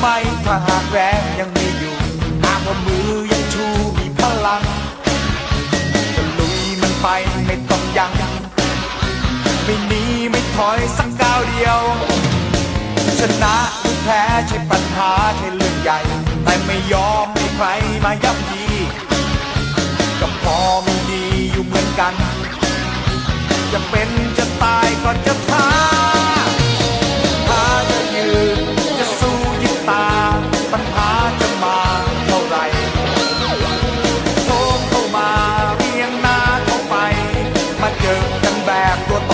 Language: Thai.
ไหากแรงยังมีอยู่ หากว่ามือยังชูมีพลังก็ลุยมันไปไม่ต้องยัง้งไม่หนีไม่ถอยสักก้าวเดียว ชนะหรือแพ้ใช่ปัญหาใช่เรื่องใหญ่ แต่ไม่ยอมให้ใครมาย่ำยีก็พอมีดีอยู่เหมือนกัน จะเป็นจะตายก็จะ rap,